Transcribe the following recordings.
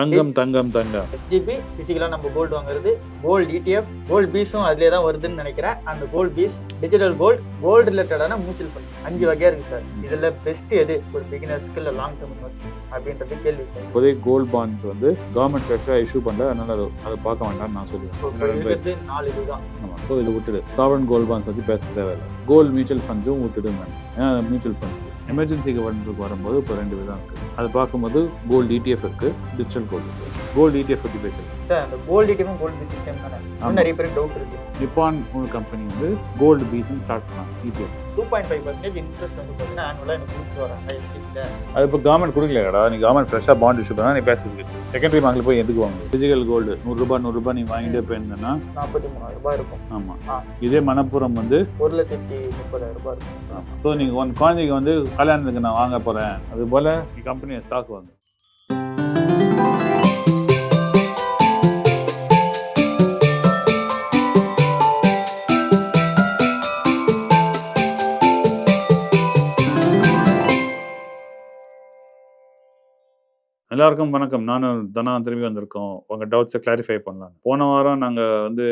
தங்கம் தங்கம் தங்கம். எஸ்ஜிபி பிசிக்கலாக நம்ம கோல்டு வாங்குறது கோல்டு ETF கோல்டு பீஸும் அதிலே தான் வருதுன்னு நினைக்கிறேன். அந்த gold bees digital gold gold ரிலேட்டடான மியூச்சுவல் ஃபண்ட்ஸ் அஞ்சு வகையாக இருக்கு சார். இதில் பெஸ்ட் எது? ஒரு பிகினர்ஸ்க்கு இல்லை லாங் டேர்ம் அப்படின்றது கேள்வி சார். இப்போதைக்கு கோல்ட் பாண்ட்ஸ் வந்து கவர்மெண்ட் ஃப்ரெஷ்ஷாக இஷ்யூ பண்ணல. அதனால அதை அதை பார்க்க வேண்டாம்னு நான் சொல்லுவேன். நாலு இதுதான். ஆமாம் ஸோ இதை விட்டுடு. சாவரன் கோல்ட் பாண்ட்ஸ் பற்றி பேச தேவையில்லை. கோல்டு மியூச்சுவல் ஃபண்ட்ஸும் விட்டுடுங்க ஏன்னா மியூச்சுவல் ஃபண்ட்ஸ் எமர்ஜென்சிக்கு ஃபண்டுக்கு வரும்போது இப்போ ரெண்டு விதம் இருக்குது அது பார்க்கும்போது கோல்டு ETF இருக்குது டிஜிட்டல் கோல்டு இருக்குது கோல்டு ETF பற்றி பேசுகிறேன் சார் அந்த gold ETF gold bees same தானே. இன்னும் நிறைய பேருக்கு டவுட் இருக்கு. நிப்பான் ஒரு கம்பெனி வந்து கோல்டு பீஸ்ன்னு ஸ்டார்ட் பண்ணாங்க ETF two point five percentage interest வந்து பார்த்தீங்கன்னா ஆனுவலாக எனக்கு கொடுத்து வராங்க அது இப்போ கவர்மெண்ட் கொடுக்கலடா நீ கவர்மெண்ட் ஃப்ரெஷ்ஷாக பாண்ட் இஷ்யூ பண்ணா நீ பேசுறது செகண்டரி மார்க்கில் போய் எதுக்கு வாங்க ஃபிசிக்கல் கோல்டு நூறுரூபா நூறுரூபா நீ வாங்கிட்டே போயிருந்தேன்னா? நாற்பத்தி மூணாயிரம் ரூபாய் இருக்கும். ஆமாம். இதே மணப்புறம் வந்து ஒரு லட்சத்தி முப்பதாயிரம் ரூபாய் இருக்கும். ஸோ நீங்கள் ஒன் குழந்தைக்கு வந்து கல்யாணத்துக்கு நான் வாங்க போகிறேன் அது போல் நீ கம்பெனியை ஸ்டாக் வாங்க. எல்லாருக்கும் வணக்கம். நானும் தனா திரும்பி வந்திருக்கோம். உங்கள் டவுட்ஸை கிளாரிஃபை பண்ணலாம் போன வாரம் நாங்கள் வந்து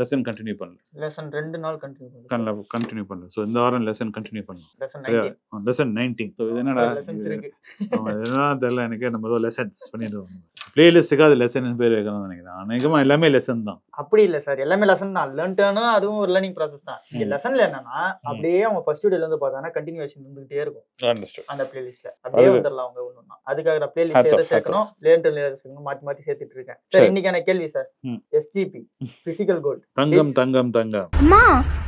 லெசன் கண்டினியூ பண்ணல. லெசன் ரெண்டு நாள் கண்டினியூ கண்ணில் கண்டினியூ பண்ணல. ஸோ இந்த வாரம் லெசன் கண்டினியூ பண்ணலாம். லெசன் நைன்டீன் ஸோ இது என்னடா? லெசன்ஸ் இருக்கு. ஆமா, இதெல்லாம் தெரியல எனக்கு. நம்ம ஏதோ லெசன்ஸ் பண்ணிடுவோம் பிளேலிஸ்ட்டுக்கு அது லெசன் பேர் வைக்கணும்னு நினைக்கிறேன். அநேகமாக எல்லாமே லெசன் தான். அப்படி இல்ல சார் எல்லாமே லெசன் தான். லேர்ன்டானும் அதுவும் ஒரு லேர்னிங் ப்ராசஸ் தான். இங்க. லெசன்ல என்னன்னா அப்படியே அவங்க ஃபர்ஸ்ட் வீடியோல இருந்து பார்த்தாங்கன்னா கண்டினியூஷன் இருந்துகிட்டே இருக்கும். அந்த பிளேலிஸ்ட்ல அப்படியே வந்துடலாம் அவங்க ஒண்ணுனா அதுக்காக பிளேலிஸ்ட் சேர்க்கணும் லேர்ன் சேர்க்கணும் மாத்தி மாத்தி சேர்த்துட்டு இருக்கேன். சார். இன்னைக்கான கேள்வி சார். ம். எஸ்ஜிபி பிசிக்கல் கோல்டு தங்கம் தங்கம் தங்கம். அம்மா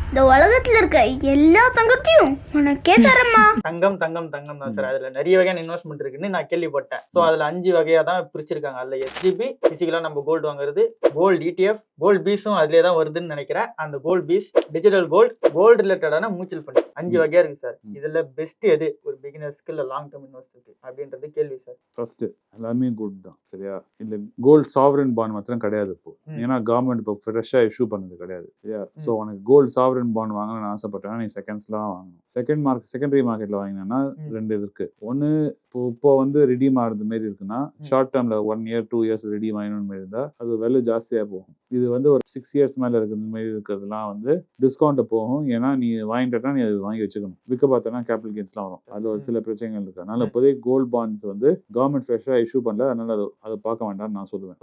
இந்த உலகத்துல இருக்க எல்லா தங்கத்தையும் உனக்கே தரேம்மா. தங்கம் தங்கம் தங்கம் தான் சார். அதுல நிறைய வகையான இன்வெஸ்ட்மெண்ட் இருக்குன்னு நான் கேள்விப்பட்டேன். சோ அதுல அஞ்சு வகையா தான் பிரிச்சிருக்காங்க. அதுல எஸ்ஜிபி பிசிக்கலா நம்ம கோல்டு வாங்குறது கோல்டு ETF கோல்டு பீஸும் அதிலே தான் வருதுன்னு நினைக்கிறேன். அந்த gold BeES digital gold gold ரிலேட்டடான மியூச்சுவல் ஃபண்ட்ஸ் அஞ்சு. வகையா இருக்கு சார். இதுல பெஸ்ட் எது? ஒரு பிகினர்ஸ்க்கு இல்ல லாங் டேர்ம் இன்வெஸ்டருக்கு அப்படின்றது கேள்வி சார். ஃபர்ஸ்ட் எல்லாமே குட் தான் சரியா? இல்லை கோல்டு சாவரன் பாண்ட் மாத்திரம் கிடையாது இப்போ. ஏன்னா கவர்மெண்ட் இப்போ ஃப்ரெஷ்ஷாக இஷ்யூ பண்ணது கிடையாது சரியா? ஸோ. உனக்கு கோல்டு சாவரன் பாண்ட் வாங்கணும்னு ஆசைப்பட்டேன்னா நீ செகண்ட்ஸ்லாம் வாங்கணும். செகண்ட் மார்க் செகண்டரி மார்க்கெட்டில் வாங்கினா. ரெண்டு இது இருக்கு. ஒன்று இப்போ இப்போ வந்து ரெடீம் ஆகிறது மாரி இருக்குன்னா ஷார்ட் டேர்மில் one year two years redeem ஆகணும் மாரி இருந்தால் அது விலை ஜாஸ்தியாக போகும். இது வந்து ஒரு சிக்ஸ் இயர்ஸ் மேலே இருக்கிற மாரி இருக்கிறதுலாம் வந்து டிஸ்கவுண்ட்டை போகும். ஏன்னா நீ வாங்கிட்டா நீ அது வாங்கி வச்சுக்கணும். விற்க பார்த்தனா கேபிட்டல் கெயின்ஸ்லாம் வரும். அதில் ஒரு சில பிரச்சனைகள் இருக்கு. அதனால ம். இப்போதைக்கு கோல்ட் பாண்ட்ஸ் வந்து கவர்மெண்ட் ஃப்ரெஷ்ஷாக இஷ்யூ பண்ணல. அதனால அது அதை பார்க்க வேண்டாம்னு நான் சொல்லுவேன்.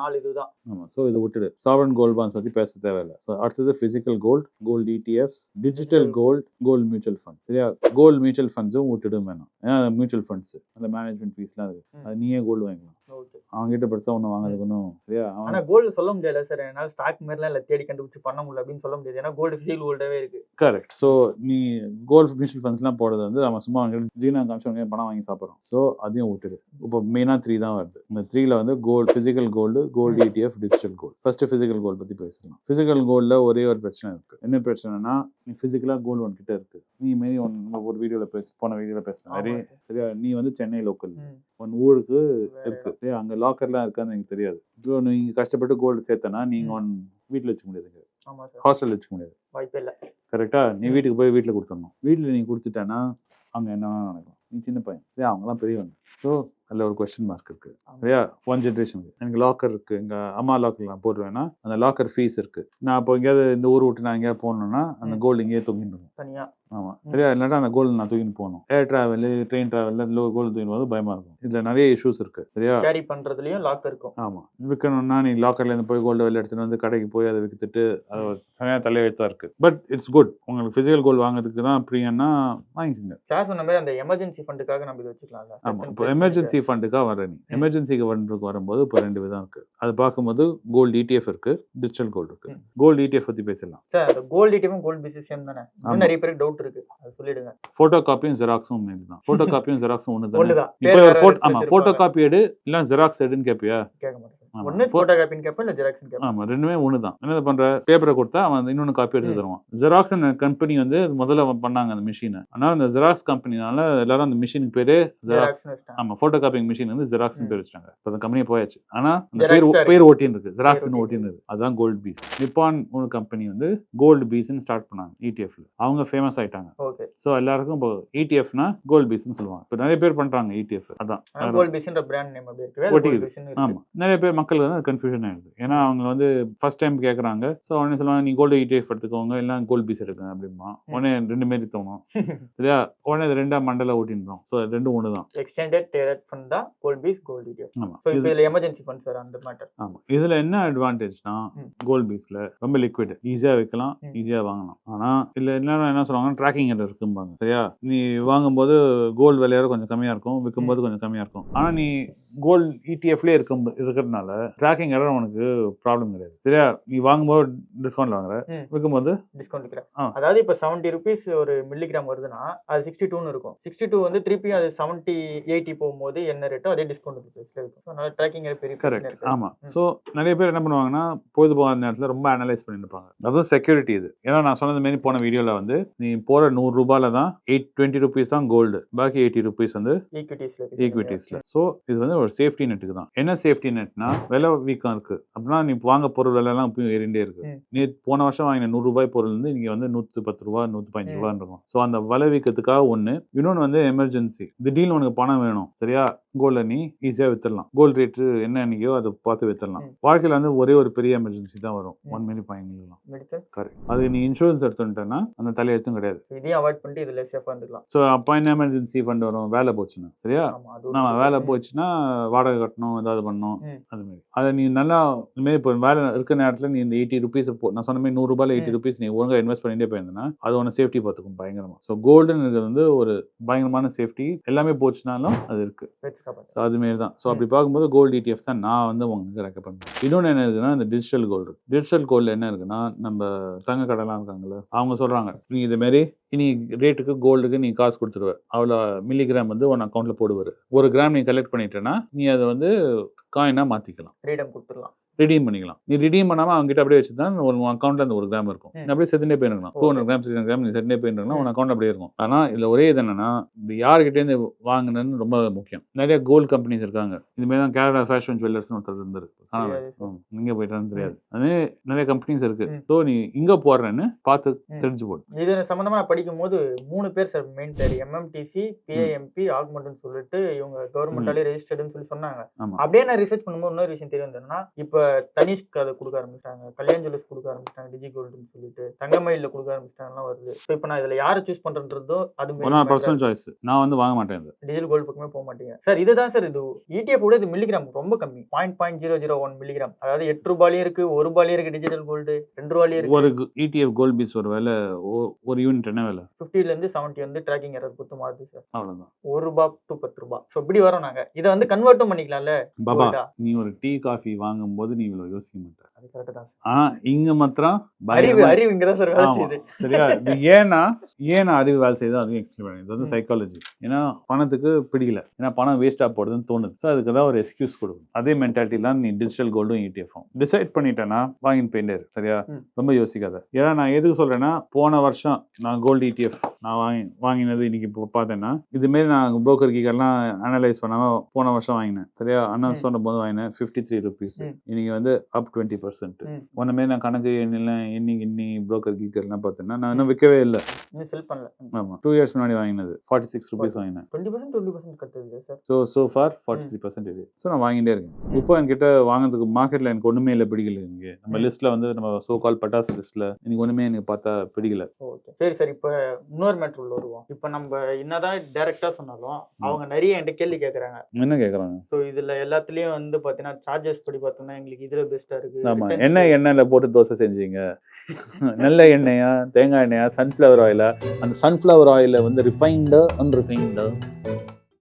நாலு இதுதான் ஆமாம் ஸோ இதை விட்டுடு. சாவரன் கோல்ட் பாண்ட்ஸ் பற்றி பேச தேவையில்லை. ஸோ அடுத்தது physical gold gold ETFs digital gold gold mutual fund சரியா? கோல்டு மியூச்சுவல் ஃபண்ட்ஸும் விட்டுடும் வேணாம் ஏன்னா மியூச்சுவல் ஃபண்ட்ஸ் அந்த மேனேஜ்மெண்ட் ஃபீஸ்லாம் இருக்கு. அது நீயே கோல்டு வாங்கிக்கலாம். ஓகே அவங்க கிட்ட பெருசாக ஒன்றும் வாங்குறதுக்கணும் சரியா? ஆனா அவன் கோல்டு சொல்ல முடியல சார் என்னால ஸ்டாக் மாதிரிலாம் இல்ல தேடி கண்டுபிடிச்சு பண்ண முடியல அப்படின்னு சொல்ல முடியாது. ஏன்னா கோல்டு பிசிக்கல் கோல்டாவே இருக்கு. கரெக்ட் ஸோ நீ கோல்டு மியூச்சுவல் ஃபண்ட்ஸ்லாம் போடுறது வந்து நம்ம சும்மா அவங்க ஜீனா காமிச்சு பணம் வாங்கி சாப்பிட்றோம். ஸோ அதையும் விட்டுடு. இப்போ மெயினாக த்ரீ தான் வருது. இந்த த்ரீல வந்து gold physical gold gold ETF digital gold first physical gold பற்றி பேசலாம் ஃபிசிக்கல் கோல்டில் ஒரே ஒரு பிரச்சனை இருக்கு. என்ன பிரச்சனைனா நீ ஃபிசிக்கலாக கோல்டு ஒன் கிட்ட இருக்கு. நீ மாரி ஒன் ஒரு வீடியோவில் பேச போன வீடியோவில் நிறைய ஆமா. சரியா? நீ வந்து சென்னை லோக்கல். ஒன் ஊருக்கு இருக்கு. சரியா அங்கே லாக்கர்லாம் இருக்கான்னு எனக்கு தெரியாது. இப்போ நீங்க கஷ்டப்பட்டு கோல்டு சேர்த்தனா நீங்க ம். ஒன் வீட்டில் வச்சுக்க முடியாதுங்க ஹாஸ்டல் வச்சுக்க முடியாது. வாய்ப்பே இல்ல. கரெக்டா நீ வீட்டுக்கு போய் வீட்டில் கொடுத்துடணும். வீட்டில் நீ கொடுத்துட்டேன்னா அங்கே என்ன நடக்கும்? நீ சின்ன பையன். சரியா? அவங்கலாம் பெரியவங்க. ஸோ அதில் ஒரு கொஸ்டின் மார்க் இருக்கு. ஆமா. சரியா? ஒன் ஜென்ரேஷனுக்கு எனக்கு லாக்கர் இருக்கு. எங்க அம்மா லாக்கர் நான் போடுவேன்னா அந்த லாக்கர் ஃபீஸ் இருக்கு. நான் இப்போ எங்கேயாவது இந்த ஊர் விட்டு நான் எங்கேயாவது போகணுன்னா அந்த. கோல்டு இங்கேயே தூங்கிட்டு இருக்கும். தனியா ஆமா. ம். சரியா? இல்லாட்டா அந்த கோல்டு நான் தூக்கிட்டு போகணும். ஏர் டிராவல் ட்ரெயின் டிராவலில் லோ கோல்டு தூக்கிட்டு போது பயமா இருக்கும். இதுல நிறைய இஷ்யூஸ் இருக்கு. சரியா? கேரி பண்றதுலயும் லாக் இருக்கும். ஆமா. விற்கணும்னா நீ லாக்கர்ல இருந்து போய் கோல்டு வெளில எடுத்துட்டு வந்து கடைக்கு போய் அதை வித்துட்டு அது சரியான தலையெழுத்தா இருக்கு. பட் இட்ஸ் குட் உங்களுக்கு பிசிக்கல் கோல்டு வாங்குறதுக்கு தான் பிரியன்னா வாங்கிக்கோங்க. சார் சொன்ன மாதிரி அந்த எமர்ஜென்சி ஃபண்டுக்காக நம்ம இது வச்சுக்கலாம்ல. ஆமா. இப்போ எமர்ஜென்சி ஃபண்டுக்காக வர நீ. எமர்ஜென்சிக்கு ஃபண்டுக்கு வரும்போது இப்போ ரெண்டு விதம் இருக்கு. அது பார்க்கும்போது கோல்டு ETF இருக்கு டிஜிட்டல் கோல்டு இருக்கு. கோல்டு ETF பத்தி பேசலாம் sir gold ETF gold BeES same தானே? நிறைய பேருக்கு டவுட் இருக்கு அது சொல்லிடுங்க. போட்டோ காப்பியும் ஜெராக்ஸும் தான் போட்டோ காப்பியும் ஜெராக்ஸும் ஒன்று தான் ஒண்ணுதான். நீ பேர் போய் வேற ஒரு photo- எடுத்து ஆமா போட்டோ. காப்பி எடு இல்லை ஜெராக்ஸ் எடுன்னு கேட்பியா கேட்க மாட்டேன். ஒன்னு போட்டோ காப்பின்னு கேட்பேன் இல்ல ஜெராக்ஸ் கேட்பேன் ஆமா ரெண்டுமே ஒன்று தான். என்ன பண்ற? பேப்பரை கொடுத்தா அவன் இன்னொன்று காப்பி எடுத்து. தருவான். ஜெராக்ஸ் கம்பெனி வந்து முதல்ல பண்ணாங்க அந்த மிஷினை ஆனால் அந்த ஜெராக்ஸ் கம்பெனினால எல்லாரும் அந்த மிஷினுக்கு பேரு ஜெராக்ஸ் ஆமா போட்டோ காப்பிங் மிஷின் வந்து ஜெராக்ஸ் ம். பேர் வச்சிட்டாங்க. இப்போ அந்த கம்பெனி போயாச்சு. ஆனா அந்த பேர் பேர் ஓட்டின்னு இருக்கு ஜெராக்ஸ் ஒட்டின்னு ஓட்டின்னு இருக்கு அதுதான் கோல்டு பீஸ் நிப்பான் ஒரு கம்பெனி வந்து கோல்டு பீஸ்னு ஸ்டார்ட் பண்ணாங்க இடிஎஃப்ல அவங்க ஃபேமஸ் ஆயிட்டாங்க. ஓகே. ஸோ எல்லாருக்கும் இப்போ E இடிஎஃப்னா கோல்டு பீஸ்னு சொல்லுவாங்க. இப்போ நிறைய பேர் பண்றாங்க இடிஎஃப் அதான். கோல்ட் பீஸ்ன்ற பிராண்ட் நேம் அப்படி இருக்கு. வேற ஒட்டிக்குது. கோல்ட் பீஸ்னு ஆமா. நிறைய பேர் மக்களுக்கு வந்து கன்ஃபியூஷன் ஆயிடுது. ஏன்னா அவங்க வந்து ஃபர்ஸ்ட் டைம் கேட்குறாங்க ஸோ உடனே சொல்லுவாங்க நீ கோல்டு இடிஎஃப் எடுத்துக்கோங்க இல்லை கோல்டு பீஸ் எடுக்குங்க அப்படிமா உடனே ரெண்டு மாரி தோணும். சரியா? உடனே இது ரெண்டா மண்டல ஓட்டின்றோம். ஸோ ரெண்டும் ஒன்று தான் எக்ஸ்டெண்டட் டேரட் ஃபண்ட் தான் கோல்ட் பீஸ் கோல்ட் இடிஎஃப் ஆமா. ஸோ இது இப்போ இதுல எமர்ஜென்சி ஃபண்ட் சார் அந்த மேட்டர் ஆமா. இதுல என்ன அட்வான்டேஜ்னா. கோல்ட் பீஸ்ல ரொம்ப லிக்விட் ஈஸியா வைக்கலாம் ம். ஈஸியா வாங்கலாம். ஆனா இல்ல என்னன்னா என்ன சொல்லுவாங்கன்னா ட்ராக்கிங் எரர் இருக்கும்பாங்க. சரியா? நீ வாங்கும்போது கோல்டு விலையார கொஞ்சம் கம்மியா இருக்கும் விற்கும்போது கொஞ்சம் கம்மியா இருக்கும். ஆனா நீ கோல்டு இடிஎஃப்லேயே இருக்கும் இருக்கிறதுனால ட்ராக்கிங் எரர் உனக்கு ப்ராப்ளம் கிடையாது. சரியா? நீ வாங்கும்போது டிஸ்கவுண்ட்ல வாங்குற. விற்கும்போது டிஸ்கவுண்ட் ஆ. அதாவது இப்போ செவன்ட்டி ருபீஸ் ஒரு மில்லிகிராம் வருதுன்னா அது சிக்ஸ்டி டூன்னு இருக்கும். சிக்ஸ்டி டூ வந்து திருப்பி அது செவன்ட்டி எயிட்டி போகும்போது என்ன ரேட்டோ அதே டிஸ்கவுண்ட் இருக்கும். அதனால ட்ராக்கிங் பெரிய கரெக்ட் ஆமா. ஸோ நிறைய பேர் என்ன பண்ணுவாங்கன்னா பொழுது போகாத நேரத்தில் ரொம்ப அனலைஸ் பண்ணிட்டு இருப்பாங்க. அதுவும் செக்யூரிட்டி இது. ஏன்னா நான் சொன்னது மாரி போன வீடியோவில் வந்து நீ போகிற நூறு ரூபாயில தான் எயிட் டுவெண்ட்டி ருபீஸ் தான் கோல்டு பாக்கி எயிட்டி ருபீஸ் வந்து ஈக்விட்டிஸ்ல ஈக்விட்டிஸ்ல ஸோ இது வந்து ஒரு சேஃப்டி நெட்டுக்கு தான். என்ன சேஃப்டி நெட்னா விலை வீக்கம் இருக்கு. அப்படின்னா நீ வாங்க பொருள் விலைலாம் இப்பயும் ஏறிண்டே இருக்கு. நீ போன வருஷம் வாங்கின நூறு ரூபாய் பொருள் வந்து இங்க வந்து நூத்தி பத்து ரூபா நூத்தி பதினஞ்சு ம். ரூபா இருக்கும் ஸோ அந்த விலை வீக்கத்துக்காக ஒண்ணு. இன்னொன்று வந்து எமர்ஜென்சி திடீர்னு உனக்கு பணம் வேணும். சரியா? கோல்ட நீ ஈஸியா வித்துடலாம் கோல்டு ரேட்டு என்ன என்னைக்கோ அதை பார்த்து வித்துடலாம். வாழ்க்கையில வந்து ஒரே ஒரு பெரிய எமர்ஜென்சி தான் வரும். ஒன் மினிட் மெடிக்கல் கரெக்ட் அது நீ இன்சூரன்ஸ் எடுத்துட்டேன்னா அந்த தலையெழுத்தும் கிடையாது இதையும் அவாய்ட் பண்ணிட்டு இதுல சேஃபா இருந்துக்கலாம் ஸோ அப்பாயின் எமர்ஜென்சி ஃபண்ட் வரும் வேலை போச்சுன்னா சரியா நம்ம. வேலை. போச்சுன்னா வாடகை கட்டணும் ஏதாவது பண்ணணும். அது மாதிரி அதை நீ நல்லா இனிமேல் இப்போ வேலை இருக்க நேரத்தில் நீ இந்த எயிட்டி ருபீஸ் போ நான் சொன்ன மாதிரி நூறு ரூபாயில எயிட்டி. ருபீஸ் நீ ஒழுங்கா இன்வெஸ்ட் பண்ணிட்டே போயிருந்தனா அது உன சேஃப்டி பார்த்துக்கும் பயங்கரமா ஸோ கோல்டுன்னு வந்து ஒரு பயங்கரமான சேஃப்டி எல்லாமே போச்சுனாலும் அது இருக்கு வச்சு காப்பாத்து. ஸோ அது மாரி தான் ஸோ அப்படி பார்க்கும்போது கோல்டு இடிஎஃப் தான் நான் வந்து உங்களுக்கு ரெக்கமெண்ட் பண்ணுறேன் இன்னொன்று என்ன இருக்குன்னா இந்த டிஜிட்டல் கோல்டு டிஜிட்டல் கோல்டு என்ன இருக்குன்னா நம்ம தங்க கடைலாம் இருக்காங்கல்ல அவங்க சொல்றாங்க நீ இது மாதிரி இனி ரேட்டுக்கு கோல்டுக்கு நீ காசு கொடுத்துருவ. அவ்வளோ மில்லிகிராம் வந்து உன் அக்கௌண்ட்ல போடுவார். ஒரு கிராம் நீ கலெக்ட் பண்ணிட்டேன்னா நீ அதை வந்து காயினாக மாற்றிக்கலாம் ஃப்ரீடம் கொடுத்துடலாம். ரிடீம் பண்ணிக்கலாம். நீ ரிடீம் பண்ணாம அவங்க கிட்ட அப்படியே வச்சு தான் ஒரு அக்கௌண்ட்ல அந்த ஒரு கிராம் இருக்கும். அப்படியே செத்துட்டே போயிருக்கலாம் two hundred gram three gram நீ செத்துட்டே போயிருக்கலாம் உன் அக்கௌண்ட் அப்படியே இருக்கும். ஆனா இதுல ஒரே இது என்னன்னா இது யார்கிட்டேருந்து வாங்கினு ரொம்ப முக்கியம். நிறைய கோல்டு கம்பெனிஸ் இருக்காங்க. இது மாதிரி தான் கேரளா ஃபேஷன் ஜுவல்லர்ஸ்னு ஒருத்தர் இருந்தாரு. ம், இங்க போயிட்டான்னு தெரியாது. அது நிறைய கம்பெனிஸ் இருக்கு. ஸோ நீ இங்க போடுறேன்னு பார்த்து. தெரிஞ்சு போடு. இது சம்பந்தமா நான் படிக்கும் போது மூணு பேர் சார் மெயின் பேர் எம்எம்டிசி பிஏஎம்பி ஆக்மெண்ட்னு சொல்லிட்டு இவங்க கவர்மெண்டாலே ரெஜிஸ்டர்டுன்னு சொல்லி சொன்னாங்க. அப்படியே நான் ரிசர்ச் பண்ணும்போது இன்னொரு விஷயம் தெரிய வந்ததுன்னா இப்ப தனிஷ்க்கு அதை கொடுக்க ஆரம்பிச்சிட்டாங்க. கல்யாண் ஜுவல்லர்ஸ் கொடுக்க ஆரம்பிச்சிட்டாங்க டிஜி கோல்டுன்னு சொல்லிட்டு. தங்கமயில கொடுக்க ஆரம்பிச்சிட்டாங்கலாம் வருது. ஸோ இப்போ நான் இதுல யாரை சூஸ் பண்றன்றதோ அது பர்சனல் சாய்ஸ் நான் வந்து வாங்க மாட்டேன் டிஜிட்டல் கோல்டு பக்கமே போக மாட்டீங்க. சார் இதுதான் சார் இது. இடிஎஃப் விட இது மில்லிகிராம் ரொம்ப கம்மி. Point point zero zero one milligram அதாவது எட்டு ரூபாயிலும் இருக்கு ஒரு ரூபாயிலும் இருக்கு டிஜிட்டல் கோல்டு ரெண்டு ரூபாயிலும் இருக்கு. ஒரு இடிஎஃப் கோல்ட் பீஸ் ஒரு விலை ஒரு யூனிட் என்ன விலை? 50 ல இருந்து செவன்ட்டி வந்து ட்ராக்கிங் எரர் கொடுத்து மாறுது சார் அவ்வளவுதான். ஒரு ரூபா டு பத்து ரூபா. ஸோ இப்படி வரோம் நாங்க. இதை வந்து கன்வெர்ட்டும் பண்ணிக்கலாம்ல? பாபா? நீ ஒரு டீ காஃபி வாங்கும்போது நீ இவ்வளவு யோசிக்க மாட்ட. அது கரெக்ட் தான் sir. ஆனா இங்க மாத்திரம் சரியா? இது ஏன்னா ஏன் அறிவு வேலை செய்யுதோ அதையும் எக்ஸ்பிளைன் பண்ணி இது வந்து. சைக்காலஜி ஏன்னா பணத்துக்கு பிடிக்கல. ஏன்னா பணம் வேஸ்டா போடுதுன்னு தோணுது. ஸோ அதுக்கு தான் ஒரு எக்ஸ்கியூஸ் கொடுக்கும் அதே மென்டாலிட்டிலாம் நீ டிஜிட்டல் கோல்டும் இடிஎஃப்பும் டிசைட் பண்ணிட்டேன்னா வாங்கிட்டு போயிட்டே இரு. சரியா. ரொம்ப யோசிக்காத. ஏன்னா நான் எதுக்கு சொல்றேன்னா போன வருஷம் நான் கோல்டு இடிஎஃப் நான் வாங்கி வாங்கினது இன்னைக்கு இப்போ பார்த்தேன்னா இதுமாரி நான் புரோக்கர் கீக்கெல்லாம் அனலைஸ் பண்ணாம போன வருஷம் வாங்கினேன். சரியா? அண்ணா. சொன்ன போது வாங்கினேன் ஃபிஃப்டி த்ரீ ருபீஸ் ம். இன்னைக்கு வந்து அப் டுவெண்ட்டி பர்சன்ட். ஒன்றுமே நான் கணக்கு எண்ணிலாம் எண்ணி எண்ணி புரோக்கர் கீக்கர்லாம் பார்த்தேன்னா நான் இன்னும் விற்கவே இல்லை. செல் பண்ணல. ஆமாம் டூ இயர்ஸ் முன்னாடி வாங்கினது. ஃபார்ட்டி சிக்ஸ் ருபீஸ் வாங்கினேன். டுவெண்ட்டி பர்சன்ட் டுவெண்ட்டி பர்சன்ட் கட்டுது sir so so far forty three percent இது. ஸோ நான் வாங்கிட்டே இருக்கேன். இப்போ என்கிட்ட வாங்குறதுக்கு மார்க்கெட்டில் எனக்கு ஒன்றுமே இல்லை பிடிக்கல எனக்கு. நம்ம. லிஸ்ட்டில் வந்து நம்ம சோ கால் பட்டாஸ் லிஸ்ட்டில் எனக்கு ஒன்றுமே எனக்கு பார்த்தா பிடிக்கல. ஓகே சரி சார் இப்போ இன்னொரு மேட்ரு உள்ள வருவோம். இப்போ நம்ம என்னதான் டைரக்டா சொன்னாலும் அவங்க நிறைய என்கிட்ட கேள்வி கேட்குறாங்க என்ன கேட்குறாங்க ஸோ இதுல எல்லாத்துலயும் வந்து பாத்தீங்கன்னா சார்ஜஸ் படி பார்த்தோம்னா எங்களுக்கு இதுல பெஸ்டா இருக்கு. returns- என்ன எண்ணெயில் போட்டு தோசை செஞ்சீங்க. நல்ல எண்ணெயா தேங்காய் எண்ணெயா சன்ஃப்ளவர் ஆயிலா அந்த சன்ஃப்ளவர் ஆயில வந்து ரிஃபைண்டா அன்ரிஃபைண்டா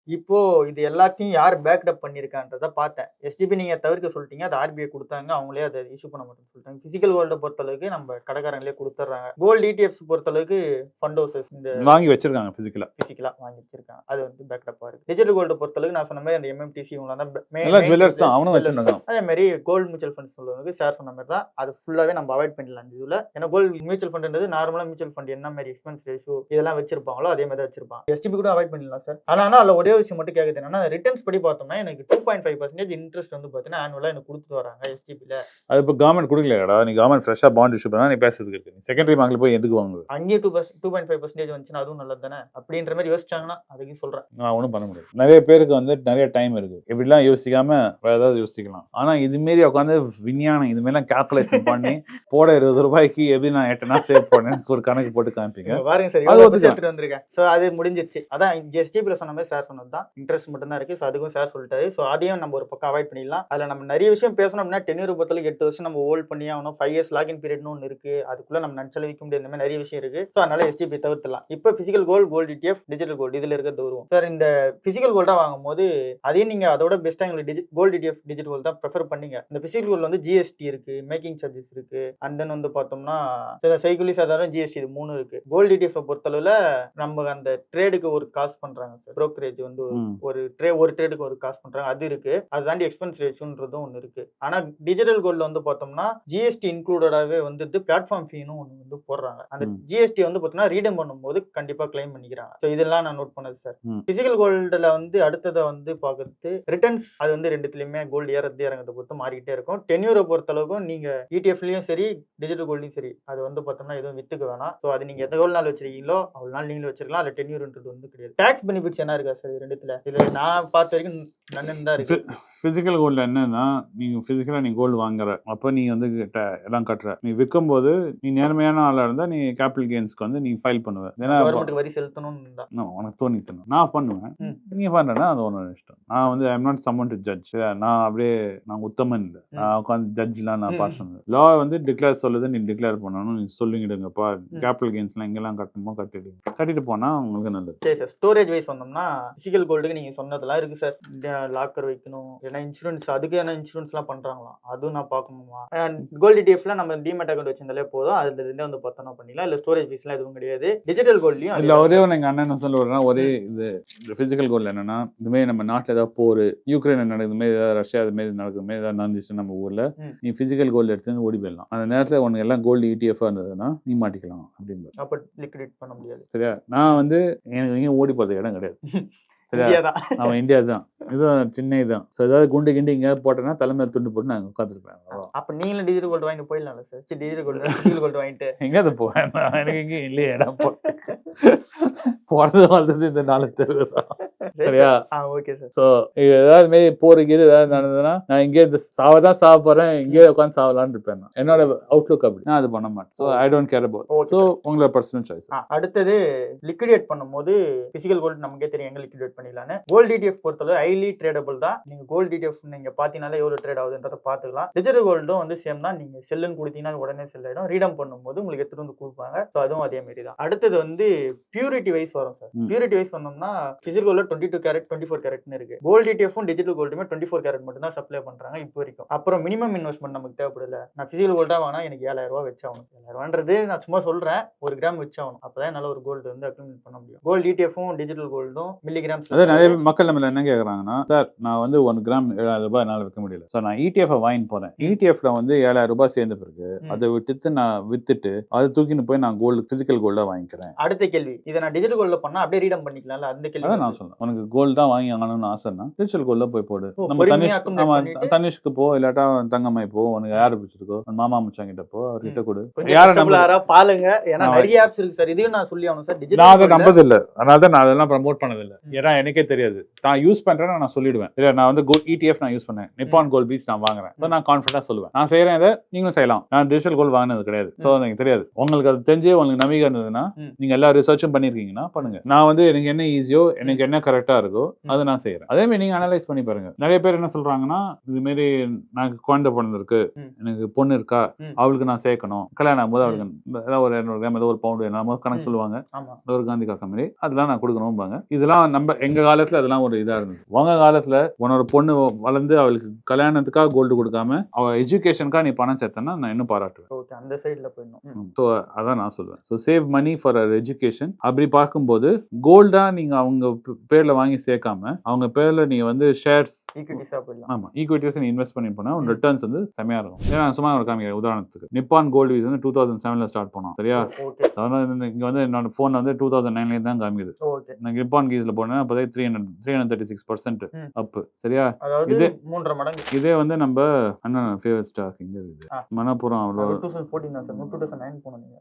இப்போ இது எல்லாத்தையும் யார் பேக்கப் பண்ணிருக்கான்றத பார்த்தேன். எஸ்டிபி நீங்க தவிர்க்க சொல்லிட்டீங்க அது ஆர்பிஐ கொடுத்தாங்க அவங்களே அதை இஷ்யூ பண்ண மாட்டேன்னு சொல்லிட்டாங்க. பிசிக்கல் கோல்டை பொறுத்தளவுக்கு நம்ம கடைக்காரங்களே கொடுத்துட்றாங்க. கோல்டு டிடிஎஃப்ஸ் பொறுத்தளவுக்கு ஃபண்ட் ஹவுசஸ் இந்த வாங்கி வச்சிருக்காங்க பிசிக்கலா பிசிக்கலா வாங்கி வச்சிருக்காங்க. அது வந்து பேக்கப் இருக்கு. டிஜிட்டல் கோல்டு பொறுத்தளவுக்கு நான் சொன்ன மாதிரி அந்த எம்எம்டிசி இவங்க தான் ஜுவல்லர்ஸ் தான் அவனும் வச்சிருக்காங்க அதே மாதிரி கோல்டு மியூச்சுவல் ஃபண்ட்ஸ் சொல்லுவாங்க சார் சொன்ன மாதிரி தான் அது ஃபுல்லாவே நம்ம அவாய்ட் பண்ணிடலாம் இந்த இதுல. ஏன்னா கோல்டு மியூச்சுவல் ஃபண்ட்ன்றது நார்மலா மியூச்சுவல் ஃபண்ட் என்ன மாதிரி எக்ஸ்பென்ஸ் ரேஷியோ இதெல்லாம் வச்சிருப்பாங்களோ அதே மாதிரி தான் வச்சிருப்பாங்க எஸ்டிபி கூட அவாய்ட் பண்ணிடலாம் சார் ஆனா ஆனா அதுல ஒரே ஒரு விஷயம் மட்டும் கேக்குது என்னன்னா ரிட்டர்ன்ஸ் படி பார்த்தோம்னா எனக்கு two point five percentage interest வந்து பார்த்தீங்கன்னா ஆனுவலா எனக்கு கொடுத்துட்டு வராங்க எஸ்டிபில அது இப்போ கவர்மெண்ட் கொடுக்கலடா நீ கவர்மெண்ட் ஃப்ரெஷ்ஷா பாண்ட் இஷ்யூ பண்ணா நீ பேசுறதுக்கு இருக்கு. நீ செகண்டரி பேங்க்ல போய் எதுக்கு வாங்குது அங்கேயே two percent two point five percentage வந்துச்சுன்னா அதுவும் நல்லது தானே அப்படின்ற மாதிரி யோசிச்சாங்கன்னா அதுக்கும் சொல்றேன். நான் ஒன்றும் பண்ண முடியாது. நிறைய பேருக்கு வந்து நிறைய டைம் இருக்கு. இப்படிலாம் யோசிக்காம வேற ஏதாவது யோசிக்கலாம். ஆனா இது மாரி உட்காந்து விஞ்ஞானம் இது மாதிரிலாம் கால்குலேஷன் பண்ணி போட இருபது ரூபாய்க்கு எப்படி நான் எட்டனா சேவ் பண்ணேன்னு ஒரு கணக்கு போட்டு காமிப்பீங்க? பாருங்க சார் அது வந்திருக்கேன். சோ அது முடிஞ்சிருச்சு. அதான் எஸ்டிபில சொன்ன மாதிரி சார் சொன்னது. தான் இன்ட்ரெஸ்ட் மட்டும் தான் இருக்கு. ஸோ அதுக்கும் சார் சொல்லிட்டாரு. ஸோ அதையும் நம்ம ஒரு பக்கம் அவாய்ட் பண்ணிடலாம். அதில் நம்ம நிறைய விஷயம் பேசணும் அப்படின்னா டென்யூர் பொறுத்தல எட்டு வருஷம் நம்ம ஹோல்ட் பண்ணி ஆகணும். ஃபைவ் இயர்ஸ் லாகின் பீரியட்னு ஒன்று இருக்கு. அதுக்குள்ள நம்ம நினைச்சல வைக்க முடியாது. இந்த மாதிரி நிறைய விஷயம் இருக்கு. ஸோ அதனால எஸ்டிபி தவிர்த்தலாம் இப்போ physical gold gold ETF digital gold இதில் இருக்கிறது வருவோம் சார் இந்த பிசிக்கல் கோல்டாக வாங்கும் போது அதையும் நீங்கள் அதோட பெஸ்ட்டாக எங்களுக்கு டிஜி கோல்டு டிடிஎஃப் டிஜிட்டல் கோல்டு தான் ப்ரிஃபர் பண்ணீங்க. இந்த பிசிக்கல் கோல்டு வந்து ஜிஎஸ்டி இருக்கு. மேக்கிங் சார்ஜஸ் இருக்கு. அண்ட் தென் வந்து பார்த்தோம்னா சைக்கிளி சாதாரண ஜிஎஸ்டி இது மூணு இருக்கு. கோல்டு டிடிஎஃப் பொறுத்தளவில் நம்ம அந்த ட்ரேடுக்கு ஒரு காசு பண்ணுறாங்க சார் ப்ரோக்கரேஜ் வந்து. ஒரு- ம். ஒரு ட்ரே ஒரு ட்ரேடுக்கு ஒரு காசு பண்றாங்க. அது இருக்கு. அது தாண்டி எக்ஸ்பென்ஸ் ரேஷியோன்றதும் ஒன்று இருக்கு. ஆனா டிஜிட்டல் கோல்ட்ல வந்து பார்த்தோம்னா ஜிஎஸ்டி இன்க்ளூடடாகவே வந்துட்டு பிளாட்ஃபார்ம் ஃபீனும் ஒன்று வந்து போடுறாங்க. அந்த. ஜிஎஸ்டி வந்து பார்த்தீங்கன்னா ரீடம் பண்ணும்போது கண்டிப்பா கிளைம் பண்ணிக்கிறாங்க. ஸோ இதெல்லாம் நான் நோட் பண்ணது சார். பிசிக்கல் கோல்டுல வந்து அடுத்ததை வந்து பார்க்கறது ரிட்டர்ன்ஸ் அது வந்து ரெண்டுத்துலயுமே கோல்டு ஏறது இறங்குறத பொறுத்து மாறிக்கிட்டே இருக்கும். டென்யூரை பொறுத்தளவுக்கும் நீங்க E இடிஎஃப்லயும் சரி டிஜிட்டல் கோல்ட்லயும் சரி அது வந்து பார்த்தோம்னா எதுவும் வித்துக்க வேணாம். ஸோ அது நீங்க எவ்வளோ நாள் வச்சிருக்கீங்களோ அவ்வளோ நாள் நீங்களும் வச்சிருக்கலாம். அதில் டென்யூர்ன்றது வந்து கிடையாது. டேக்ஸ் பெனிஃபிட்ஸ் என்ன இருக்கா சார் ரெண்டுத்துல. இதுல நான் பார்த்த வரைக்கும் நன்னு தான் இருக்கு. பிசிக்கல் கோல்டில் என்னன்னா நீங்க பிசிக்கலா நீ கோல்டு வாங்குற. அப்போ நீ வந்து ட- எல்லாம் கட்டுற. நீ விற்கும் போது நீ நேர்மையான ஆளா இருந்தா நீ கேபிட்டல் கெயின்ஸ்க்கு வந்து நீ ஃபைல் பண்ணுவ. ஏன்னா வரி நான் உனக்கு தோணித்தணும். நான் பண்ணுவேன். நீ பண்றேன்னா அது ஒன்று இஷ்டம். நான் வந்து I'm not someone to judge நான் அப்படியே நான் உத்தமன் இல்லை. நான் உட்காந்து ஜட்ஜ்லாம் நான் பண்ணுவேன் லா வந்து டிக்ளேர் சொல்லுது நீ டிக்ளேர் பண்ணணும். நீ சொல்லிங்கிடுங்கப்பா கேபிட்டல் கெயின்ஸ்லாம் எங்கெல்லாம் கட்டணுமோ கட்டிடுங்க கட்டிட்டு போனா உங்களுக்கு நல்லது. சரி சார். ஸ்டோரேஜ் வைஸ் வந்தோம்னா பிசிக்கல் கோல்டுக்கு நீங்க சொன்னதெல்லாம் இருக்கு சார் லாக்கர் வைக்கணும். ஏன்னா இன்சூரன்ஸ் அதுக்கு என்ன இன்சூரன்ஸ்லாம் பண்றாங்களாம். அதுவும் நான் பார்க்கணுமா? கோல்டு டிஎஃப்ல நம்ம டிமெட் அக்கௌண்ட் வச்சிருந்தாலே போதும். அதுல இருந்தே வந்து பார்த்தோம்னா பண்ணிக்கலாம் இல்ல ஸ்டோரேஜ் ஃபீஸ்லாம் எதுவும் கிடையாது. டிஜிட்டல் கோல்ட்லயும் இல்ல ஒரே ஒன்று எங்க அண்ணன் என்ன சொல்ல வரேன்னா ஒரே இது பிசிக்கல் கோல்ல என்னன்னா இந்த மாதிரி நம்ம நாட்டுல ஏதாவது போர் யூக்ரைன் நடக்குது இந்த மாதிரி ஏதாவது ரஷ்யா அது மாதிரி நடக்குது மாதிரி ஏதாவது நடந்துச்சு நம்ம ஊர்ல. நீ பிசிக்கல் கோல்டு எடுத்து வந்து ஓடி போயிடலாம். அந்த நேரத்துல உனக்கு எல்லாம் கோல்டு இடிஎஃப் இருந்ததுன்னா நீ மாட்டிக்கலாம் அப்படின்னு அப்ப லிக்விடேட் பண்ண முடியாது. சரியா? நான் வந்து எனக்கு எங்கேயும் ஓடி போறது இடம் கிடையாது. சரியா? இந்தியா தான். அவன் இந்தியா தான். இதுவும் சின்ன இதுதான் ஸோ ஏதாவது குண்டு கிண்டு எங்கேயாவது போட்டேன்னா தலைமையில துண்டு போட்டு நான் உட்காந்துருப்பேன் அப்ப நீங்களும் டிஜிட்டல் கோல்டு வாங்கிட்டு போயிடலாம்ல சார் சரி டிஜிட்டல் கோல்டு பிசிக்கல் கோல்டு வாங்கிட்டு. எங்கேயாவது போவேன். எனக்கு எங்கேயும் இல்லையே இடம் போறதுக்கு போறது வந்தது இந்த நாலு தெரு தான். சரியா? ஆ ஓகே சார். ஸோ ஏதாவது மாரி போருக்கு ஏதாவது நடந்ததுன்னா நான் இங்கே இந்த சாவ தான் சாவ போறேன் இங்கே உட்காந்து சாவலான்னு இருப்பேன் நான். என்னோட அவுட்லுக் அப்படி. நான் அது பண்ண மாட்டேன். So I don't care about so உங்களோட பர்சனல் சாய்ஸ் அடுத்தது லிக்விடேட் பண்ணும்போது பிசிக்கல் கோல்டு நமக்கே தெரியும் எங்க லிக்விடேட் பண்ணிடலாம்னு. கோல்டு டிடிஎஃப் பொறுத்தளவு ஹைலி ட்ரேடபிள் தான். நீங்க கோல்டு டிடிஎஃப் நீங்க பாத்தீங்கனாலே எவ்வளவு ட்ரேட் ஆகுதுன்றத பாத்துக்கலாம். டிஜிட்டல் கோல்டும் வந்து சேம் தான். நீங்க செல்லுன்னு கொடுத்தீங்கன்னா உடனே செல் ஆயிடும். ரீடம் பண்ணும்போது உங்களுக்கு எடுத்துட்டு வந்து கொடுப்பாங்க. ஸோ அதுவும் அதே மாதிரி தான். அடுத்தது வந்து பியூரிட்டி வைஸ் வரும் சார். பியூரிட்டி வைஸ் வந்தோம்னா physical gold twenty two carat twenty four கேரட்னு இருக்கு கோல்டு டிடிஎஃப்பும் டிஜிட்டல் கோல்டுமே டுவெண்ட்டி ஃபோர் கேரட் மட்டும் தான் சப்ளை பண்றாங்க இப்போ வரைக்கும். அப்புறம் மினிமம் இன்வெஸ்ட்மெண்ட் நமக்கு தேவைப்படல. நான் பிசிக்கல் கோல்டா வாங்கினா எனக்கு ஏழாயிரம் ரூபாய் வச்சாகணும். ஏழாயிரம் ரூபான்றது நான் சும்மா சொல்றேன் ஒரு கிராம் வச்சாகணும். அப்பதான் என்னால ஒரு கோல்டு வந்து அக்யூமிலேட் பண்ண முடியும். கோல்டு டிடிஎஃப்பும் டிஜிட்டல் கோல்டும் மில்லிகிராம்ஸ் அதான் நிறைய மக்கள் நம்ம என்ன கேட்குறாங்கன்னா சார் நான் வந்து ஒன் கிராம் ஏழாயிரம் ரூபாய் என்னால் விற்க முடியல. ஸோ நான் இடிஎஃப் வாங்கி போறேன். இடிஎஃப்ல வந்து ஏழாயிரம் ரூபாய் சேர்ந்த பிறகு. அதை விட்டுட்டு நான் வித்துட்டு அதை தூக்கின்னு போய் நான் கோல்டு பிசிக்கல் கோல்டா வாங்கிக்கிறேன். அடுத்த கேள்வி. இதை நான் டிஜிட்டல் கோல்ட்ல பண்ணா அப்படியே ரீடம் பண்ணிக்கலாம்ல? அந்த கேள்வி நான் சொன்னேன் உனக்கு கோல்டு தான் வாங்கி வாங்கணும்னு ஆசைன்னா டிஜிட்டல் கோல்ட்ல போய் போடு. நம்ம தனிஷ் நம்ம தனிஷ்க்கு போ இல்லாட்டா தங்கம்மாய் போ உனக்கு யார் பிடிச்சிருக்கோ? மாமா மச்சான் கிட்ட போ அவர்கிட்ட கொடு. யாரை யாரா பாருங்க. ஏன்னா. நிறைய ஆப்ஸ் இருக்கு சார். இதையும் நான் சொல்லி ஆகணும் சார். நான் அதை நம்பது இல்ல அதனால தான் நான் அதெல்லாம் ப்ரமோட் பண்ணது இல்ல. ஏன்னா எனக்கே தெரியாது. நான் யூஸ் பண்றேன்னு நான் சொல்லிடுவேன். இல்ல நான் வந்து கோ இடிஎஃப் நான் யூஸ் பண்ணேன். நிப்பான் கோல்ட் பீஸ் நான் வாங்குறேன். ஸோ நான் கான்ஃபிடண்டா சொல்லுவேன். நான் செய்யறேன் இதை நீங்களும் செய்யலாம். நான் டிஜிட்டல் கோல்ட் வாங்கினது கிடையாது. ஸோ எனக்கு தெரியாது. உங்களுக்கு அது தெரிஞ்சு உங்களுக்கு நம்பிக்கை இருந்ததுன்னா. நீங்க எல்லா ரிசர்ச்சும் பண்ணிருக்கீங்கன்னா பண்ணுங்க. நான் வந்து எனக்கு என்ன ஈஸியோ எனக்கு என்ன கரெக்ட் கரெக்டா இருக்கோ அதை நான் செய்யறேன் அதே மாதிரி நீங்க அனலைஸ் பண்ணி பாருங்க. நிறைய பேர் என்ன சொல்றாங்கன்னா இது மாதிரி எனக்கு குழந்தை பிறந்திருக்கு. எனக்கு பொண்ணு இருக்கா. அவளுக்கு நான் சேர்க்கணும். கல்யாணம் ஆகும்போது அவளுக்கு ஏதாவது ஒரு இரநூறு கிராம் ஏதோ ஒரு பவுண்டு என்னமோ கணக்கு. சொல்லுவாங்க. ஒரு காந்தி காக்கா மாதிரி அதெல்லாம் நான் கொடுக்கணும்பாங்க. இதெல்லாம் நம்ம எங்க காலத்துல அதெல்லாம் ஒரு இதா இருந்தது. உங்க காலத்துல உன்னோட பொண்ணு வளர்ந்து அவளுக்கு கல்யாணத்துக்காக கோல்டு கொடுக்காம அவ எஜுகேஷனுக்காக நீ பணம் சேர்த்தனா நான் இன்னும் பாராட்டுவேன். ஓகே அந்த சைடுல போயிடணும். ஸோ அதான் நான் சொல்லுவேன். So save money for our education அப்படி பார்க்கும்போது கோல்டா நீங்க அவங்க பே- பேர்ல வாங்கி சேர்க்காம அவங்க பேர்ல நீங்க வந்து ஷேர்ஸ் ஆமா ஈக்விட்டிஸ் நீ இன்வெஸ்ட் பண்ணி போனா உன் ரிட்டர்ன்ஸ் வந்து செமையா இருக்கும். ஏன்னா நான் சும்மா ஒரு காமிக்கிறேன் உதாரணத்துக்கு. நிப்பான் கோல்டு வீஸ் வந்து டூ தௌசண்ட் செவன்ல ஸ்டார்ட் பண்ணோம் சரியா? இங்க வந்து என்னோட ஃபோன் வந்து டூ தௌசண்ட் நைன்ல தான் காமிக்குது. நான் நிப்பான் கீஸ்ல போனேன் அப்போதே three hundred three hundred thirty six percent. Up சரியா? இது- மூன்றரை மடங்கு. இதே வந்து நம்ம அண்ணன் ஃபேவரட் ஸ்டாக் இங்க இருக்குது. மணப்புறம் அவ்வளோ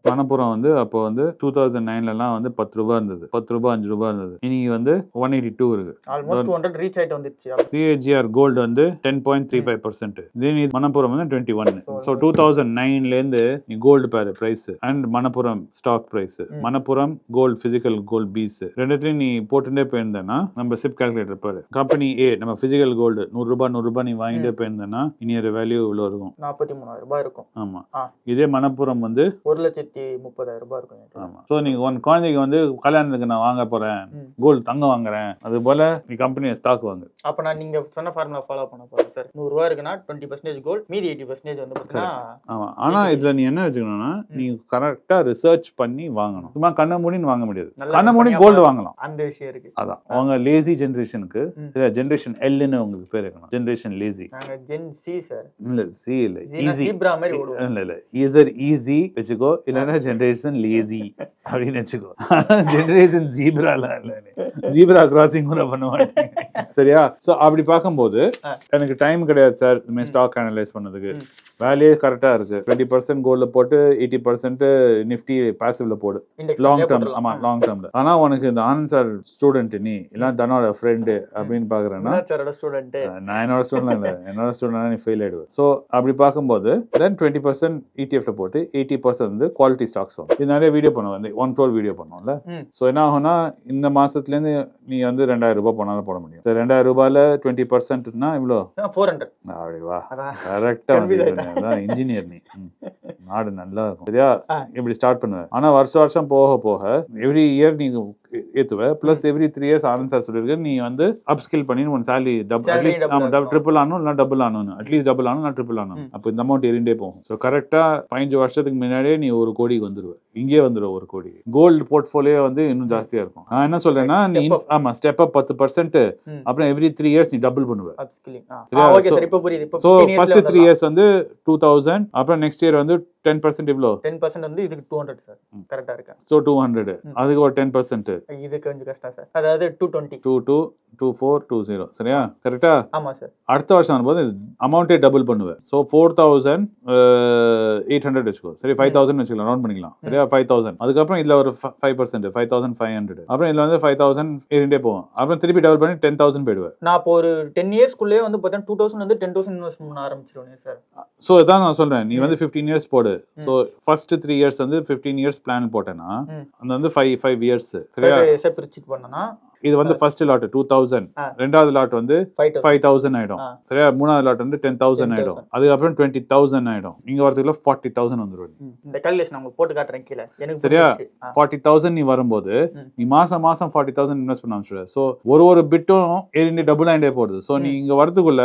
மணப்புறம் வந்து அப்போ வந்து டூ தௌசண்ட் நைன்லலாம் வந்து பத்து ரூபாய் இருந்தது. பத்து ரூபாய் அஞ்சு ரூபாய் இருந்தது. இன்னைக்கு வந்து ஒன் எயிட்டி டூ இருக்கு ஆல்மோஸ்ட் டூ ஹண்ட்ரட் ரீச் ஆயிட்டு வந்துருச்சு. சிஏஜிஆர் கோல்டு வந்து ten point three five percent இதே நீ மணப்புறம் வந்து twenty one so two thousand நைன்லேருந்து நீ கோல்டு பேர் price and Manappuram stock price Manappuram gold physical gold BeES ரெண்டுத்தையும் நீ போட்டுட்டே போயிருந்தேன்னா நம்ம சிப் கால்குலேட்டர் பாரு. கம்பெனி ஏ நம்ம பிசிக்கல் கோல்டு நூறு ரூபாய் நூறு ரூபாய் நீ வாங்கிட்டே போயிருந்தேன்னா இனி ஒரு வேல்யூ இவ்வளோ இருக்கும். நாற்பத்தி மூணாயிரம் ரூபாய் இருக்கும். ஆமா. இதே மணப்புரம் வந்து ஒரு லட்சத்தி முப்பதாயிரம் ரூபாய் இருக்கும் எனக்கு. ஆமா. ஸோ நீங்க உன் குழந்தைக்கு வந்து கல்யாணத்துக்கு நான் வாங்க போறேன். ம். கோல்டு தங்கம் வாங்குறேன். அது போல நீ கம்பெனி ஸ்டாக் வாங்கு அப்ப நான் நீங்க சொன்ன ஃபார்முலா ஃபாலோ பண்ண போறேன் சார் நூறு ரூபா இருக்குன்னா டுவெண்ட்டி பர்சன்டேஜ் கோல்ட் மீதி எயிட்டி பர்சன்டேஜ் வந்து பாத்தீங்கன்னா ஆமா. ஆனா இதுல நீ என்ன வச்சுக்கணும்னா நீ கரெக்டா ரிசர்ச் பண்ணி வாங்கணும். சும்மா கண்ண மூடின்னு வாங்க முடியாது. கண்ண மூடி கோல்டு வாங்கலாம். அந்த விஷயம் இருக்கு. அதான். அவங்க லேசி ஜென்ரேஷனுக்கு. ஜென்ரேஷன் எல்னு உங்களுக்கு பேர் இருக்கணும். Generation lazy gen C sir இல்ல சி இல்ல. ஈஸி மாதிரி இல்ல இதர் ஈஸி வச்சுக்கோ இல்லைன்னா ஜென்ரேஷன் லேசி அப்படின்னு வச்சுக்கோ. ஜென்ரேஷன் ஜீப்ராலாம் இல்ல. ஜீப்ரா கிராசிங் கூட பண்ண மாட்டேன். சரியா? சோ அப்படி பார்க்கும்போது. எனக்கு டைம் கிடையாது சார் இந்த ஸ்டாக் அனலைஸ் பண்ணதுக்கு. வேலையே கரெக்டா இருக்கு. டுவெண்ட்டி பர்சன்ட் கோல்ட்ல போட்டு எயிட்டி பர்சன்ட் நிஃப்டி பாசிவ்ல போடு. லாங் டேர்ம் ஆமா லாங் டேர்ம்ல ஆனா உனக்கு இந்த ஆனந்த் சார் ஸ்டூடெண்ட் நீ இல்ல தனோட ஃப்ரெண்டு அப்படின்னு பாக்குறேன்னா நான் என்னோட ஸ்டூடெண்ட் இல்லை. என்னோட ஸ்டூடெண்ட் நீ ஃபெயில் ஆயிடுவேன் ஸோ அப்படி பார்க்கும்போது தென் டுவெண்ட்டி பர்சன்ட் இடிஎஃப்ல போட்டு எயிட்டி பர்சன்ட் வந்து குவாலிட்டி ஸ்டாக்ஸ் வரும். இது நிறைய வீடியோ பண்ணுவோம். ஒன் க்ரோர் வீடியோ பண்ணுவோம்ல. ஸோ என்ன ஆகும்னா இந்த மாசத்துலேருந்து நீ வந்து ரெண்டாயிரம் ரூபாய் போனாலும் போட முடியும். ரெண்டாயிரம் ரூபாயில டுவெண்ட்டி பர்சன்ட்னா இவ்வளோ ஃபோர் ஹண்ட்ரட் அப்படி வா அதான். கரெக்டா Confuse ஆயிட்டேன். அதான் இன்ஜினியர் நீ. நாடு நல்லா இருக்கும். சரியா. இப்படி ஸ்டார்ட் பண்ணுவேன். ஆனா வருஷம் வருஷம் போக போக எவ்ரி இயர் நீங்க ஏத்துவ. Plus every three years Anand sir சொல்லியிருக்க நீ வந்து அப்ஸ்கில் பண்ணி உன் சேலரி டபுள் அட்லீஸ்ட் double ஆமா ஆகும். ட்ரிபிள் ஆனும் இல்லை டபுள் ஆனும் அட்லீஸ்ட் டபுள் ஆனும் நான் ட்ரிபிள் ஆனும். அப்போ இந்த அமௌண்ட் ஏறிண்டே போகும். ஸோ கரெக்டா பதினஞ்சு வருஷத்துக்கு முன்னாடியே நீ ஒரு கோடிக்கு வந்துருவ. இங்கே வந்துருவ ஒரு கோடி. கோல்டு போர்ட்ஃபோலியோ வந்து இன்னும் ஜாஸ்தியா இருக்கும். நான் என்ன சொல்றேன்னா நீ Step up. ஆமா ஸ்டெப் அப் பத்து பர்சன்ட். அப்புறம் எவ்ரி த்ரீ இயர்ஸ் நீ டபுள் பண்ணுவ. அப் ஸ்கில்லிங் சரியா? ஓகே So- சார் இப்போ புரியுது. இப்போ ஸோ ஃபர்ஸ்ட் த்ரீ இயர்ஸ் வந்து டூ தௌசண்ட் அப்புறம் நெக்ஸ்ட் இயர் வந்து டென் பர்சன்ட் இவ்வளோ டென் பர்சன்ட் வந்து இதுக்கு டூ ஹண்ட்ரட் சார் ம். கரெக்டா இருக்கேன் ஸோ டூ ஹண்ட்ரட். அதுக்கு ஒரு டென் பர்சன்ட் இது கொஞ்சம் கஷ்டம் சார். அதாவது two twenty two two two four two zero சரியா? கரெக்டா ஆமா சார். அடுத்த வருஷம் வரும்போது அமௌண்ட்டே டபுள் பண்ணுவேன். So four thousand eight hundred வச்சுக்கோ. சரி ஃபைவ் தௌசண்ட் வச்சுக்கலாம். ரவுண்ட் பண்ணிக்கலாம். சரியா? ஃபைவ் தௌசண்ட் அதுக்கப்புறம் இதில் ஒரு five percent five thousand five hundred அப்புறம் இதில் வந்து ஃபைவ் தௌசண்ட் ஏறிண்டே போகும் அப்புறம் திருப்பி டபுள் பண்ணி டென் தௌசண்ட் போயிடுவேன். நான் இப்போ ஒரு டென் இயர்ஸ்க்குள்ளேயே வந்து பார்த்தீங்கன்னா டூ தௌசண்ட் வந்து டென் தௌசண்ட் இன்வெஸ்ட் பண்ண ஆரம்பிச்சிருவேன் சார். ஸோ இதான் நான் சொல்றேன். நீ வந்து ஃபிஃப்டீன் இயர்ஸ் போடு. ஸோ ஃபர்ஸ்ட் த்ரீ இயர்ஸ் வந்து ஃபிஃப்டீன் இயர்ஸ் பிளான் போட்டேன்னா. அந்த வந்து ஃபைவ் ஃபைவ் இயர்ஸ் சரியா? சார் பிரிச்சுட்டு பண்ணனா இது வந்து ஃபர்ஸ்ட் லாட் டூ தௌசண்ட். ரெண்டாவது லாட் வந்து ஃபைவ் தௌசண்ட் ஆயிடும். சரியா? மூணாவது லாட் வந்து டென் தௌசண்ட் ஆயிடும். 10,000. அதுக்கப்புறம் டுவெண்ட்டி தௌசண்ட் ஆயிடும். இங்க வரதுக்குள்ள ஃபார்ட்டி தௌசண்ட் வந்துடும் இந்த கால்குலேஷன் உங்களுக்கு போட்டு காட்டுறேன் கீழே. எனக்கு சரியா? ஃபார்ட்டி தௌசண்ட் நீ வரும்போது. நீ மாசம் மாசம் ஃபார்ட்டி தௌசண்ட் இன்வெஸ்ட் பண்ண ஆரம்பிச்சிடு ஸோ ஒரு ஒரு பிட்டும் ஏறிண்டு டபுள் ஆயிண்டே போகுது ஸோ நீ இங்க வரதுக்குள்ள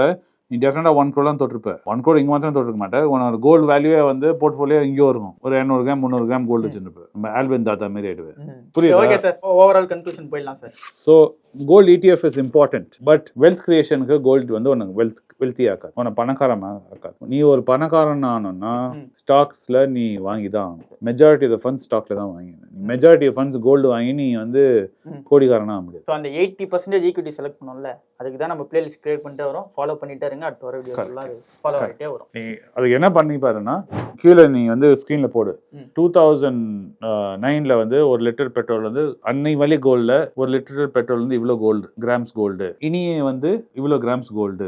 நீ டெஃபினட்டா ஒன் க்ரோலாம் தொட்டிருப்ப. ஒன் க்ரோர் இங்க மாத்திரம் தொட்டிருக்க மாட்டேன் உன்னோட கோல்டு வேல்யூவே வந்து போர்ட்ஃபோலியோ இங்கேயும் இருக்கும். ஒரு இரநூறு கிராம் முந்நூறு கிராம் கோல்டு வச்சிருப்பேன் நம்ம ஆல்பின் தாத்தா மாதிரி ஆயிடுவேன். புரியுதா? ஓகே சார் ஓவரால் கன்க்ளூஷன் போயிடலாம் sir so gold ETF is important but wealth கிரியேஷனுக்கு gold வந்து உனக்கு வெல்த் வெல்த்தி ஆக்காது. உன்னை பணக்காரன் ஆக்காது. நீ ஒரு பணக்காரன் ஆனோம்னா ம். ஸ்டாக்ஸ்ல நீ வாங்கி தான் ஆகணும். மெஜாரிட்டி ஆஃப் ஃபண்ட்ஸ் ஸ்டாக்ல தான் வாங்கி நீ மெஜாரிட்டி ஆஃப் ஃபண்ட்ஸ் கோல்டு வாங்கி நீ வந்து ம். கோடிக்காரனா ஆக முடியாது. ஸோ அந்த எயிட்டி பர்சன்டேஜ் ஈக்விட்டி செலக்ட் பண்ணோம்ல அதுக்கு தான் நம்ம பிளேலிஸ்ட் கிரியேட் பண்ணிட்டே வரோம். ஃபாலோ பண்ணிட்டே இருங்க. அடுத்த வர வீடியோ ஃபுல்லாக அது ஃபாலோ ஆகிட்டே வரும். நீ அதுக்கு என்ன பண்ணி பாருன்னா கீழே நீ வந்து ஸ்க்ரீன்ல போடு. டூ தௌசண்ட் நைன்ல வந்து ஒரு லிட்டர் பெட்ரோல் வந்து அன்னை வழி கோல்ட்ல ஒரு லிட்டர் பெட்ரோல் வந்து இவ்வளோ கோல்டு கிராம்ஸ் கோல்டு இனி வந்து இவ்வளோ கிராம்ஸ் கோல்டு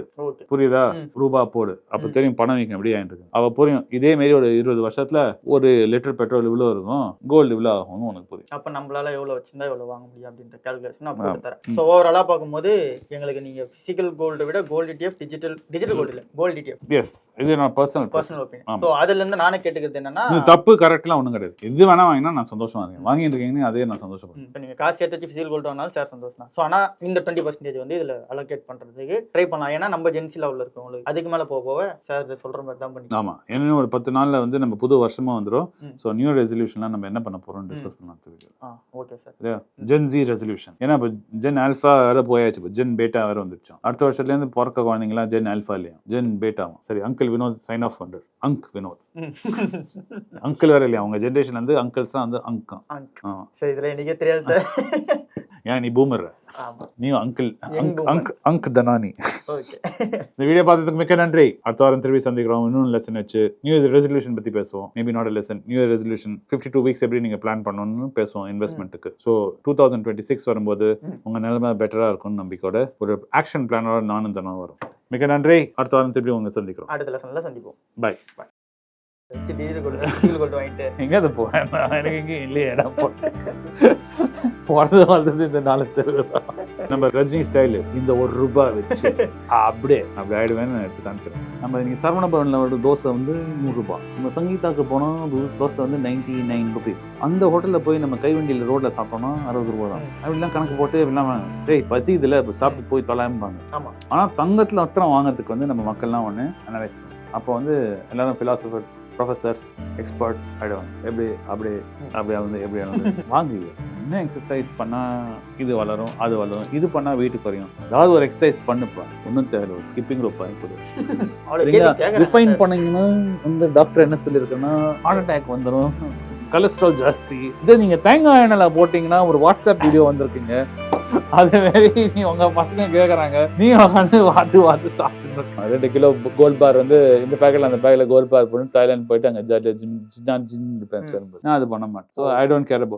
புரியுதா. ரூபா போடு. அப்ப. தெரியும் பணம் வைக்க எப்படி ஆயிட்டு இருக்கு. அவ புரியும். இதே மாதிரி ஒரு இருபது வருஷத்துல ஒரு லிட்டர் பெட்ரோல் இவ்வளோ இருக்கும். கோல்டு இவ்வளோ ஆகும்னு உனக்கு புரியும். அப்போ நம்மளால எவ்வளோ வச்சிருந்தா எவ்வளோ வாங்க முடியும் அப்படின்ற கால்குலேஷன். போட்டு தரேன். ஸோ ஓவராலாக பார்க்கும்போது எங்களுக்கு நீங்க பிசிக்கல் கோல்டை விட gold ETF digital digital gold இல்லை கோல்டு டிடிஎஃப் எஸ் இது நான் பர்சனல் பர்சனல் ஒப்பீனியன் ஸோ அதுல இருந்து நானே கேட்டுக்கிறது என்னன்னா இது தப்பு கரெக்ட்லாம் ஒன்றும் கிடையாது. எது வேணா வாங்கினா நான் சந்தோஷமா இருக்கேன். வாங்கிட்டு இருக்கீங்கன்னு அதே நான் சந்தோஷப்படுறேன். இப்போ நீங்கள் காசு சேர்த்து வச்சு ஃபிசிக்கல் கோல்டு வாங்கினாலும் சார் சந்தோஷம் தான் ஸோ ஆனால் இந்த டுவெண்ட்டி பர்சன்டேஜ் வந்து இதில் அலோகேட் பண்ணுறதுக்கு ட்ரை பண்ணலாம். ஏன்னா நம்ம ஜென்சி லெவலில் இருக்கவங்களுக்கு அதுக்கு மேலே போக போக சார் சொல்கிற மாதிரி தான் பண்ணி ஆமா. என்ன ஒரு பத்து நாள்ல வந்து நம்ம புது வருஷமா வந்துடும். ஸோ நியூ ரெசல்யூஷன்லாம் நம்ம என்ன பண்ண போறோம் டிஸ்கஸ் பண்ணலாம் ஆ okay sir gen Z resolution ஏன்னா இப்போ ஜென் ஆல்ஃபா வேற போயாச்சு. இப்போ ஜென் பேட்டா வேற வந்துருச்சோம் அடுத்த வருஷத்துல இருந்து பிறக்க குழந்தைங்களாம் ஜென் ஆல்ஃபா இல்லையா? ஜென் பேட்டாவும் சரி அங்கிள் வினோத் சைன் ஆஃப் பண்றாரு. அங்க் வினோத் அங்கிள் வேற இல்லையா? அவங்க ஜென்ரேஷன் வந்து அங்கிள்ஸ் தான் வந்து அங்கம் ஆமா சார் இதில் எனக்கே தெரியாது சார் ஏன் நீ பூமர் நீ அங்கிள். அங்க் அங்க் தனானி இந்த வீடியோ பார்த்ததுக்கு மிக்க நன்றி. அடுத்த வாரம் திரும்பி சந்திக்கிறோம். இன்னொன்று லெசன் வச்சு நியூ இயர் ரெசல்யூஷன் பத்தி பேசுவோம். Maybe not lesson new year resolution fifty two weeks எப்படி நீங்க பிளான் பண்ணணும்னு பேசுவோம் இன்வெஸ்ட்மெண்ட்டுக்கு so two thousand twenty six வரும்போது ம். உங்க நிலைமை பெட்டரா இருக்கும்னு நம்பிக்கையோட ஒரு ஆக்ஷன் பிளானோட நானும் தானும் வரும். மிக்க நன்றி. அடுத்த வாரம் திருப்பி உங்க சந்திக்கிறோம். அடுத்த லெசனில் சந்திப்போம். Bye. வச்சு எங்க அது எனக்கு எங்கேயும் இல்லையே இடம் போட்டேன் பிறந்து வளர்ந்தது இந்த நாலு நம்ம ரஜினி ஸ்டைலு இந்த ஒரு ரூபாய் வச்சு அப்படியே அப்படி ஆயிடுவேன்னு நான் எடுத்து காமிக்கிறேன். நம்ம இன்னைக்கு சரவண பவனில் ஒரு தோசை வந்து நூறுரூபா நம்ம சங்கீதாக்கு போனோம் ஒரு தோசை வந்து நைன்டி நைன் ருபீஸ் அந்த ஹோட்டலில் போய் நம்ம கைவண்டியில் ரோட்டில் சாப்பிட்டோம்னா அறுபது ரூபா தான். அப்படிலாம் கணக்கு போட்டு அப்படிலாம் டேய் பசி இதில் இப்போ சாப்பிட்டு போய் தொலைம்பாங்க. ஆமா. ஆனால் தங்கத்தில் அத்திரம் வாங்குறதுக்கு வந்து நம்ம மக்கள்லாம் ஒன்று அனலைஸ் பண்ணுவோம் அப்போ வந்து எல்லாரும் ஃபிலாசபர்ஸ் ப்ரொஃபஸர்ஸ் எக்ஸ்பர்ட்ஸ் ஆயிடுவாங்க எப்படி அப்படி அப்படி வந்து எப்படி வந்து வாங்குங்க என்ன எக்ஸசைஸ் பண்ணா இது வளரும் அது வளரும் இது பண்ணா வெயிட் குறையும் ஏதாவது ஒரு எக்ஸசைஸ் பண்ணுப்பா. ஒன்றும் தேவை ஒரு ஸ்கிப்பிங் ரோப் வாங்கி ரிஃபைன் பண்ணீங்கன்னா வந்து டாக்டர் என்ன சொல்லியிருக்குன்னா ஹார்ட் அட்டாக் வந்துடும் கொலஸ்ட்ரால் ஜாஸ்தி. இதே நீங்க தேங்காய் எண்ணெயில் போட்டிங்கன்னா ஒரு வாட்ஸ்அப் வீடியோ வந்திருக்குங்க. அதே மாதிரி நீ உங்க பசங்க கேக்குறாங்க. நீ வந்து வாத்து வாத்து சாப்பிட்டு ரெண்டு கிலோ கோல்ட் பார் வந்து இந்த பேக்கெட்ல அந்த பேக்கெட்ல கோல்ட் பார் போட்டு தாய்லாந்து போயிட்டு அங்க ஜின் ஜின் இருப்பேன் சார் நான் அது பண்ண மாட்டேன். So I don't care about